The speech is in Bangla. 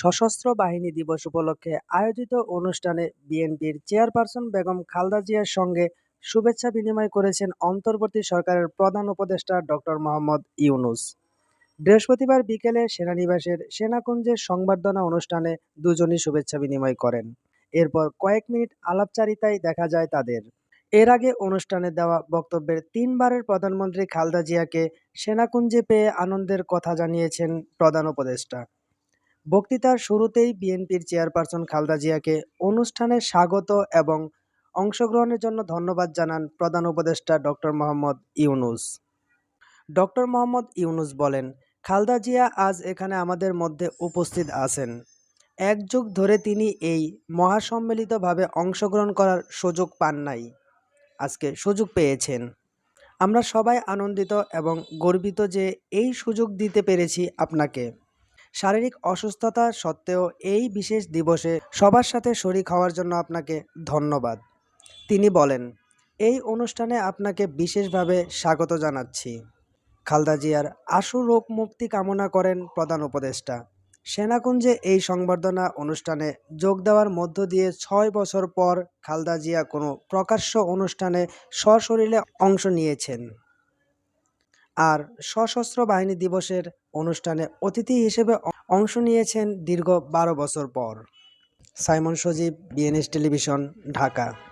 সশস্ত্র বাহিনী দিবস উপলক্ষে আয়োজিত অনুষ্ঠানে বিএনপির চেয়ারপারসন বেগম খালদা জিয়ার সঙ্গে শুভেচ্ছা বিনিময় করেছেন অন্তর্বর্তী সরকারের প্রধান উপদেষ্টা ডক্টর মোহাম্মদ ইউনুস। বৃহস্পতিবার বিকেলে সেনানিবাসের সেনাকুঞ্জের সংবর্ধনা অনুষ্ঠানে দুজনই শুভেচ্ছা বিনিময় করেন। এরপর কয়েক মিনিট আলাপচারিতায় দেখা যায় তাদের। এর আগে অনুষ্ঠানে দেওয়া বক্তব্যের তিনবারের প্রধানমন্ত্রী খালদা জিয়াকে সেনাকুঞ্জে পেয়ে আনন্দের কথা জানিয়েছেন প্রধান উপদেষ্টা। বক্তৃতার শুরুতেই বিএনপির চেয়ারপারসন খালদা জিয়াকে অনুষ্ঠানে স্বাগত এবং অংশগ্রহণের জন্য ধন্যবাদ জানান প্রধান উপদেষ্টা ডক্টর মোহাম্মদ ইউনুস। ডক্টর মোহাম্মদ ইউনুস বলেন, খালদা জিয়া আজ এখানে আমাদের মধ্যে উপস্থিত আছেন। এক যুগ ধরে তিনি এই মহাসম্মিলিতভাবে অংশগ্রহণ করার সুযোগ পান নাই। আজকে সুযোগ পেয়েছেন। আমরা সবাই আনন্দিত এবং গর্বিত যে এই সুযোগ দিতে পেরেছি আপনাকে। শারীরিক অসুস্থতা সত্ত্বেও এই বিশেষ দিবসে সবার সাথে শরিক হওয়ার জন্য আপনাকে ধন্যবাদ। তিনি বলেন, এই অনুষ্ঠানে আপনাকে বিশেষভাবে স্বাগত জানাচ্ছি। খালদা জিয়ার আশু রোগ মুক্তি কামনা করেন প্রধান উপদেষ্টা। সেনাকুঞ্জে এই সংবর্ধনা অনুষ্ঠানে যোগ দেওয়ার মধ্য দিয়ে ছয় বছর পর খালদা জিয়া কোনো প্রকাশ্য অনুষ্ঠানে সশরীরে অংশ নিয়েছেন। আর সশস্ত্র বাহিনী দিবসের অনুষ্ঠানে অতিথি হিসেবে অংশ নিয়েছেন দীর্ঘ বারো বছর পর। Saimon Sajib, B N S television, Dhaka.